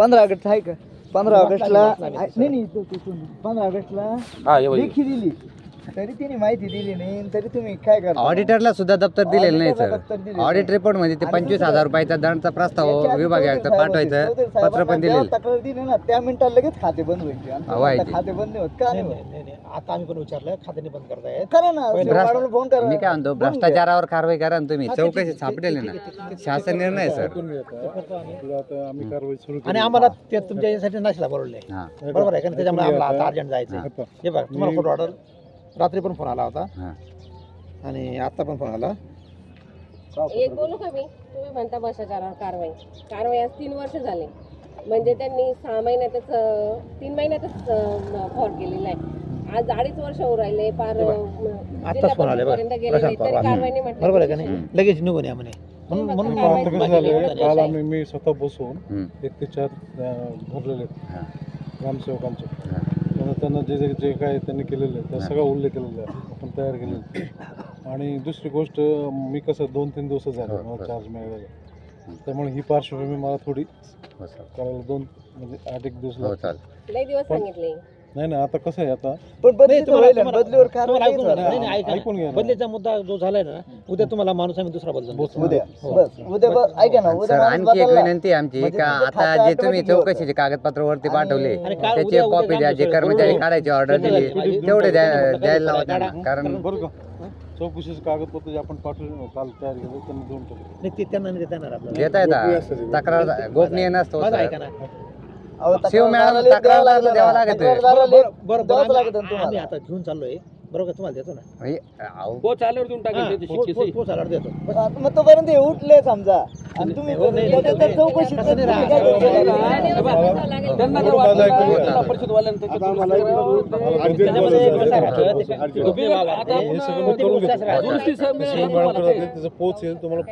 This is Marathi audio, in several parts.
पंधरा ऑगस्ट आहे का पंधरा ऑगस्टला नाही नाही तो- तो- तो- पंधरा ऑगस्टला हा. लेखी दिली तरी तिने माहिती दिली नाही तरी तुम्ही काय करता? ऑडिटरला सुद्धा दप्तर दिलेलं नाही सर दप्तर दिलेलं ऑडिट रिपोर्टमध्ये ते आणि पंचवीस हजार रुपयाचा दंडचा प्रस्ताव याच्या आधी विभागात चौधरी साहेब होते. पाठवायचं पत्र पण जेव्हा दिलेलं. तक्रार दिली ना त्या मिनिटाला लगेच खाते बंद व्हायचे आता. खाते बंद नाही होत. का नाही होत? नाही नाही. आता आम्ही पण विचारलं खात्याने बंद करतायत करा ना मॅडमला फोन करा. मी काय म्हणतो घ्या. भ्रष्टाचारावर कारवाई करा ना तुम्ही. चौकशी सापडेल ना. शासन निर्णय आहे, सर आम्ही कारवाई सुरू आणि आम्हाला ते तुमच्या यासाठी नाशिला बोलवले हा. बरोबर आहे का? नाही? त्याच्यामुळे आम्हाला आता अर्जंट जायचं हा. हे बघा तुम्हाला फोटो ऑर्डर रात्री पण फोन आला होता. हा. आणि आता पण फोन आला. एक बोलू का मी? तुम्ही म्हणता भ्रष्टाचारावर कारवाई. कारवाई आज तीन वर्ष झाले. म्हणजे त्यांनी सहा महिन्यातच अं, तीन महिन्यातच फॉर केलेला आहे. आज अडीच वर्ष होऊ राहिले फार आत्ताच फोन आले बघा प्रशांत पवार. बरोबर आहे का नाही? लगेच निघून या म्हणे. म्हणून म्हणून आता आता कसं झालं काल कारवाई आम्ही मी स्वतः बसून हम्म. एक ते चार अं, भरलेले आहेत. हा. ग्रामसेवकांचे. हा. त्यांना त्यांना जे जे जे काय त्यांनी केलेलं आहे त्या सगळा उल्लेख केलेला आहे आपण तयार केलेलं. आणि दुसरी गोष्ट मी कसं दोन तीन दिवस झाले हो, मला. चार्ज मिळालेला त्यामुळे ही पार्श्वभूमी मला थोडी करायला दोन म्हणजे आठ एक दिवस हो लागतात. नाही नाही आता कसं आहे आता पण बदली नाही, तर तुम्हाला- होईल ना, तुम्हाला- बदलीवर कारवाई ऐकून नाही घ्या. नाही, नाही, ऐका ऐकून घ्या ना. ना. बदलीचा मुद्दा जो झालाय ना उद्या तुम्हाला माणूस आम्ही दुसरा बदल उद्या हो. बस उद्या ऐका ना उद्या सर माणूस आणखी एक बदलला. विनंती आहे आमची म्हणजे का तुमचं आता खातं जे तुम्ही automatic होतं. चौकशीचे कागदपत्र वरती पाठवले आणि त्याची उद्या- उद्या कॉपी द्या जे कर्मचारी दुसरं- काढायची ऑर्डर दिली तेवढे द्या द्यायला लावा त्यांना. कारण बरं का चौकशीचे कागदपत्र जे आपण पाठवले काल तयार केले त्यांनी देऊन टाकले नाही ते त्यांना नाही देता येणार आपल्याला देता येतात तक्रार गोपनीय नसतो माझं सर. ऐका ना अहो, तक्रार शिव मॅडम तक्रार लागतं द्यावं. लागतं. तक्रारदाराला बरं, बरं, बरं, द्यावंच बरं, लागतं आम्ही- तुम्हाला. आम्ही आता घेऊन चाललोय. बरोबर का तुम्हाला? देतो ना. पोच आल्यावर देऊन टाकेल पोच- देतो. मग तोपर्यंत हे उठले समजा आणि तुम्ही हो, हे त्याचं पोच येईल तुम्हाला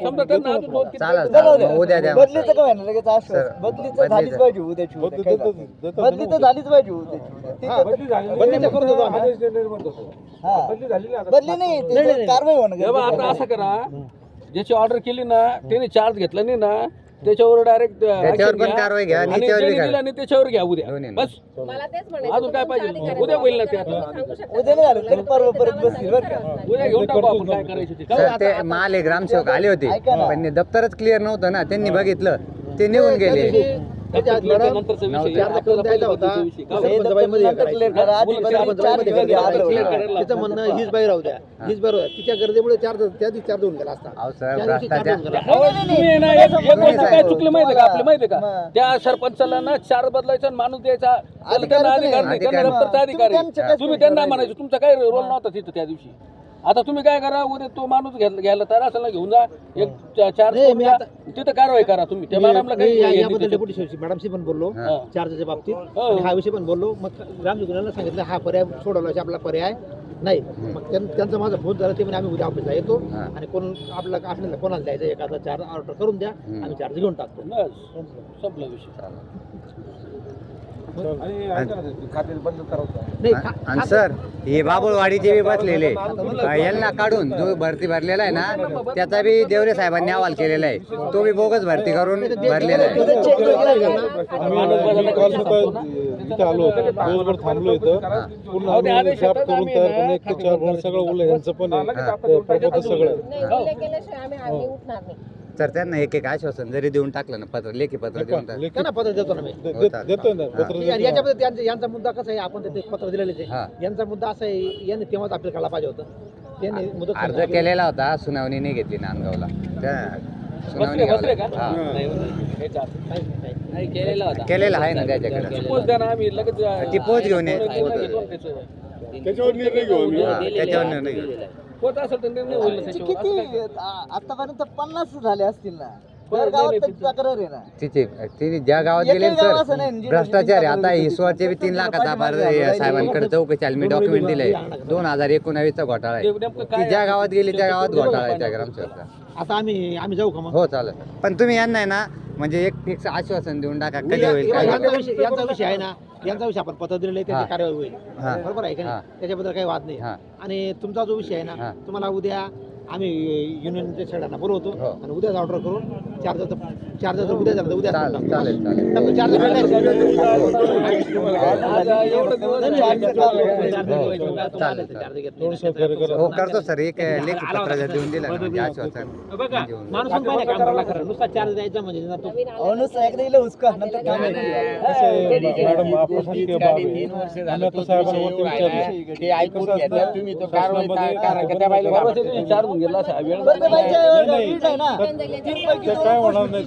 उद्या द्या बदलीचं काय लगेच बदलीचं. झालीच पाहिजे उद्याची बदली तर. झालीच पाहिजे उद्याची. हा. बदली नाही. कारवाई होणं हे बघ, गरजेचं आता आहे. असं करा ज्याची ऑर्डर केली ना त्याने चार्ज घेतला नाही ना त्याच्यावर डायरेक्ट त्याच्यावर पण कारवाई घ्या आणि त्याच्यावर बी घ्या उद्या. बस मला तेच म्हणायचं अजून काय पाहिजे? उद्या. होईल ना ते आता. शकता. उद्या नाही झालं तरी परवा परत बसतील बरं का उद्या घेऊन टाकू आपण काय करायचं ते सर ते माले ग्रामसेवक आले होते. पण दप्तरच क्लिअर नव्हतं ना त्यांनी बघितलं ते निघून गेले हे तिचं म्हणणं हीच बाई राहू द्या. हीच तिच्या गर्दीमुळे चार त्या दिवशी चार देऊन गेला असता. गोष्ट तुम्हाला काय चुकली माहिती का? आपली माहिती का. त्या सरपंचाला ना चार बदलायचा आणि माणूस द्यायचा. अधिकार नाही. त्यांना अधिकार. तुम्ही त्यांना? म्हणायचं तुमचा काय रोल नव्हता तिथं त्या दिवशी? आता तुम्ही काय करा उद्या तो माणूस घ्या- घ्यायला तयार असेल ना घेऊन जा एक चा- चार नाही, मी द्या. आता- तिथं कारवाई करा तुम्ही त्या मॅडमला मी काही याबद्दल. डेप्युटी मॅडमशी पण बोललो हा. चार्जच्या बाबतीत हो. आणि हा विषय पण बोललो मग राम जुगुनाला सांगितलं हा पर्याय सोडवला आपला पर्याय नाही मग त्यां- त्यांचा माझा फोन झाला ते म्हणजे आम्ही उद्या ऑफिसला येतो हा. आणि कोण आपला आपल्याला कोणाला द्यायचं एखादा चार्ज ऑर्डर करून द्या हम्म. आम्ही चार्ज घेऊन टाकतो बस, संपला विषय आणि सर हे बाबुळवाडीचे बी बसलेले. यांना काढून जो भरती भरलेला आहे ना त्याचा बी देवरे साहेबांनी अहवाल केलेला आहे. तो बी बोगस भरती करून भरलेला आहे. आलो दिवसभर थांबलो इथं पूर्ण करून तयार करून एक ते चार सगळं उरलं यांचं पण आहे. सगळं. तर त्यांना एक एक आश्वासन जरी देऊन टाकलं ना पत्र लेखी पत्र देऊन टाक लेखी- त्यांना पत्र देतो ना मी दे- हो, दे- चालेल. देतोय ना हा. पत्र आणि देतो. याच्यामध्ये त्यांचा यांचा मुद्दा कसा आहे आपण ते पत्र दिलेले हा. यांचा मुद्दा असा आहे यांनी तेव्हाच आपल्याला कळला पाहिजे होतं त्यांनी मुदत अर्ज सांगितली. केलेला होता सुनावणी नाही घेतली नांदगावला त्या सुनावणी बसले का गावला. हा. चालतं. नाही, नाही. नाही केलेला होता केलेला आहे ना त्याच्याकडे आम्ही लगेच ती पोच घेऊन ये. त्याच्यावर निर्णय घेऊ आम्ही हा, त्याच्यावर निर्णय घेऊ. पोच असेल तर निर्णय होईल ना त्याची त्याच्यावर. किती असं काय? आ- आतापर्यंत पन्नास झाले असतील ना. नाही, दर गावात नाही, त्याची तक्रार आहे ना. तिचे तिने ज्या गावात एकही गेले गाव असं नाही, भ्रष्टाचार आहे आता बी तीन लाखाचा फार साहेबांकडे चौकशी आली मी डॉक्युमेंट दिले. दोन हजार एकोणावीसचा घोटाळा आहे. ते नेमकं काय ती ज्या गावात गेली त्या गावात घोटाळा आहे त्या ग्रामसेवकचा. आता आम्ही आम्ही जाऊ का मग? हो चालेल. पण तुम्ही यांना आहे ना म्हणजे एक फिक्स आश्वासन देऊन टाका कधी होईल काय यांचा. विषय यांचा विषय आहे ना यांचा विषय आपण पत्र दिलेलं आहे हा. त्याची कार्यवाही होईल हा. बरोबर आहे का हा. नाही त्याच्याबद्दल काही वाद नाही हा. आणि तुमचा जो विषय आहे हा. ना तुम्हाला उद्या आम्ही युनियनच्या शेडांना बोलवतो हो. आणि उद्याच ऑर्डर करून चार्जरचं चार्जर जर उद्या झालं तर उद्या चालेल. चालेल चालेल. झाले. चार्जर हो, हो करतो सर एक लेखी पत्र देऊन दिलं ना म्हणजे आश्वासन. माणूस नुसता चार्ज द्यायचा म्हणजे हो नुसतं एकदा नंतर मॅडम आपण चार काय होणार नाही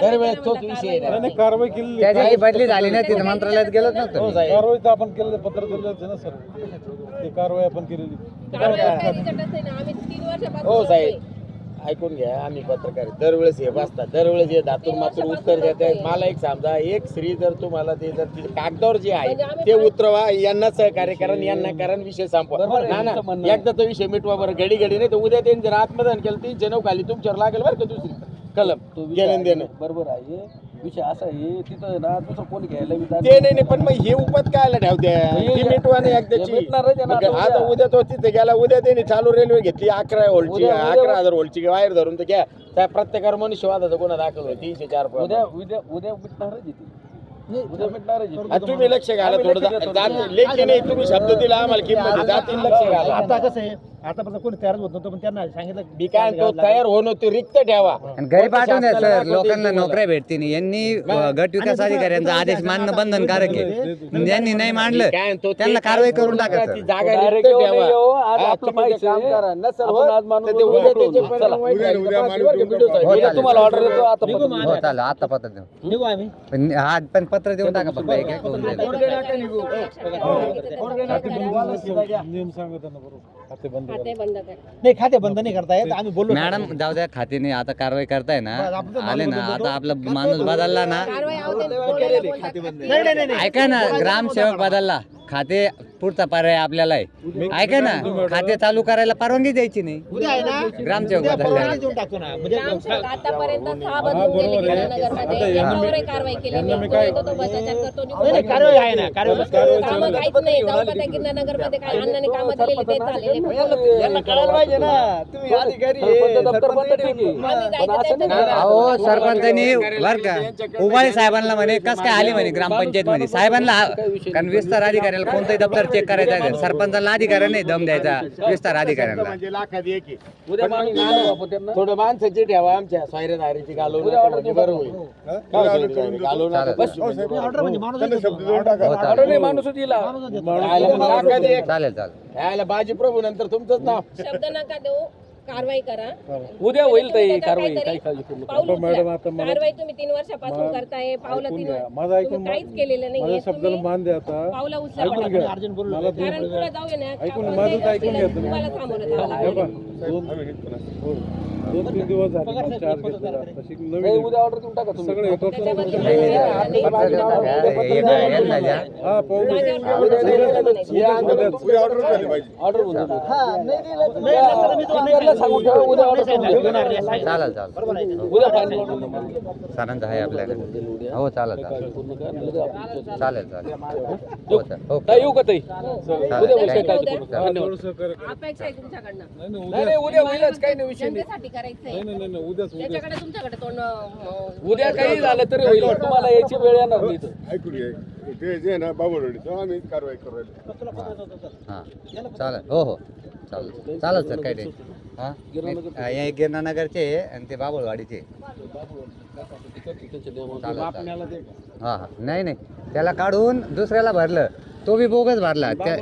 दरवेळेस तोच विषय आहे नाही नाही, कारवाई केलेली त्या. दिवशी बदली झाली ना तिथे मंत्रालयात गेलोच हो. साहेब कारवाई तर आपण केलेलं पत्र दिलं ना सर ते कारवाई आपण केलेली कारवाई काही रिझल्टच नाही ना आम्ही तीन वर्षापासून हो करतोय. ऐकून घ्या आम्ही पत्रकार आहे. दरवेळेस हे बसतात दरवेळेस हे दातून मातून उत्तर देत आहेत मला एक समजा एक स्त्री जर तुम्हाला ते जर कागदावर जे आहे ते उतरवा यांना सहकार्य करा आणि यांना करा आणि विषय संपवा बरोबर आहे, ना ना तुमचं म्हणणं आहे. एकदा तो विषय मिटवा बरं घडी घडी नाही तर उद्या त्यांनी जर आत्मदान केलं ती जनव खाली तुमच्यावर लागेल बरं का दुसरी कलम. तो विषय घेणं देणं. बरोबर आहे. विषय असा आहे तिथं ना दुसरं कोणी घ्यायला बी तयार ते नाही. नाही पण मग हे उपत कायला ठेवत्या हे- एकदाची. आहे ना मग आता आता उद्या. उद्या तो तिथे गेला उद्या त्यांनी चालू रेल्वे घेतली अकरा व्होल्टची उद्या- उद्या- अकरा हजार व्होल्टची वायर धरून तर घ्या. त्या प्रत्येकावर मनुष्यवादाचा गुन्हा दाखल होईल तीनशे चार. उद्या उद्या उद्या आता तुम्ही लक्ष घाला थोडं. लेखी नाही तुम्ही शब्द दिला आम्हाला किंमत. जातीला लक्ष घाला. आता कसं आहे आतापासून कोणी तयार होत नव्हतं पण त्यांना सांगितलं मी काय तो तयार होणं ते रिक्त ठेवा. आणि घरी पाठवून द्या सर. लोकांना. नोकऱ्या भेटतील. यांनी गट विकास अधिकाऱ्यांचा आदेश मानणं बंधनकारक आहे. ज्यांनी नाही मांडलं काय म्हणतो ते त्यांना कारवाई करून टाका. जागा रिक्त ठेवा. तुम्हाला ऑर्डर देतो आता पत्र- आता देऊ निघू आम्ही पण हा पण पत्र देऊन टाका फक्त एक एक होऊन जाईल. नियम सांगत ना बरोबर. खाते बंद करा. खाते बंद कर. नाही खाते बंद नाही करता येत. आम्ही बोललो मॅडम जाऊ द्या खात्याने आता कारवाई करताय ना. बरं, आपण तर आले ना माणूस आता आपला माणूस बदलला ना. कारवाई खाते. नाही नाही नाही, नाही. ऐका ना ग्रामसेवक बदलला. खाते पुढचा पर्याय आपल्याला आहे. ऐका ना खाते चालू करायला परवानगी द्यायची नाही. उद्या आहे ना? ग्रामसेवक म्हणजे ग्रामसेवक आतापर्यंत सहा बदलून गेले गिरणानगरमध्ये एकावरही कारवाई केली नाही तो येतो तो भ्रष्टाचार करतो निघून नाही, नाही, जातो. कारवाई आहे ना कारवाई कामं काहीच नाही. जाऊ का त्या गिरणानगरमध्ये काय अण्णाने कामं दिलेली ते झालेले यांना कळायला पाहिजे ना. तुम्ही अधिकारी आहे, सरपंच दप्तर सरपंच बंद ठीक आहे. आम्ही पण असं जायचं नाही. त्याचं- अहो सरपंचांनी बर का उबाळे साहेबांना म्हणे कस काय आली म्हणे ग्रामपंचायत मध्ये साहेबांना कारण विस्तार अधिकाऱ्याला कोणतंही दप्तर चेक करायचं आहे सरपंचाला अधिकार नाही दम द्यायचा विस्तार अधिकाऱ्यांना म्हणजे लाखात एक आहे. उद्या पण माणूस मग आणू ना, आपण त्यांना. थोडं माणसाची ठेवा आमच्या सोयऱ्या धारीची घालवून उद्या order म्हणजे बरं? होईल काय. चालेल. बस. ऑर्डर म्हणजे माणूस त्यांना येतो. शब्द देऊन टाका. हो ऑर्डर चालेल नाही माणूस दिला यायला मग लाखात एक. चालेल चालेल यायला बाजी प्रभू नंतर तुमचंच नाव शब्द नका देऊ कारवाई करा उद्या होईल ताई कारवाई काही काळजी करू नका. पाऊल पण मॅडम उचला. आता मला- कारवाई तुम्ही तीन वर्षापासून मा- करताय पावलं ऐकून तीन घ्या. वर्ष- माझं ऐकून तुम्ही काहीच केलेलं माझ्या नाही शब्दाला मान द्या आता पावलं उचला ऐकून. घ्या मला दोन कारण पुढे जाऊया ना ऐकून माझं तर ऐकून घ्या तुम्ही. तुम्हाला सामोरं जावं हे लागेल. पहा, दोन हो. दोन तीन दिवस झाले मला चार्ज घेतलेला तशी नाही, नवीन उद्या ऑर्डर देऊन टाका तुम्ही सगळे हे नाही नाही नाही. हे- हे-. हा पाहू. माझ्यावर. हा नाही त्यांना सांगून ठेवा, उद्या. करून. चालेल चालेल. उद्या आहे आपल्याकडे. हो चालेल चालेल. पूर्ण करा, लगेच आपण- चालेल चालेल. हो चालेल. हो ताई येऊ का ताई? उद्या काय- विषय काय उद्या. करू नका. धन्यवाद. थोडं सहकार्य करा. अपेक्षा आहे तुमच्याकडनं. नाही नाही नाही नाही उद्या होईलच काही नाही विषय नाही. जनतेसाठी नाही नाही नाही उद्या त्याच्याकडे तुमच्याकडे तोंड अं, उद्या काही झालं तरी होईल तुम्हाला याची वेळ येणार नाही इथं. ऐकून ते जे ना बाबूरवाडीचं आम्ही कारवाई करू राहिलो. हां चालेल. हो हो. चालेल चालेल सर काय टेन्शन हां? गिरणानगरचे आहे आणि ते बाबुळवाडीचे हां हां. नाही नाही. त्याला काढून दुसऱ्याला भरलं. तो बी बोगस भरला. त्या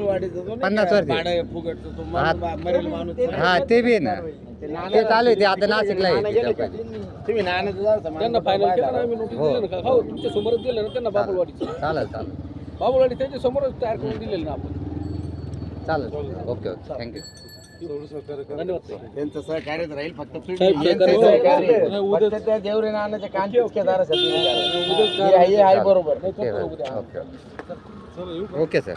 पन्नास वरती. हा. ते बी आहे ना. ते चालू आहे ते आता नाशिकला हो. दिली ना का? हो. चालेल चालेल बाबुलवाडी त्यांच्या समोरच तयार करून दिलेलं ना आपण. चालेल. Okay okay. थँक्यू त्यांचं सहकार्यच राहील फक्त देवरे नानाच्या हे आहे बरोबर. Okay sir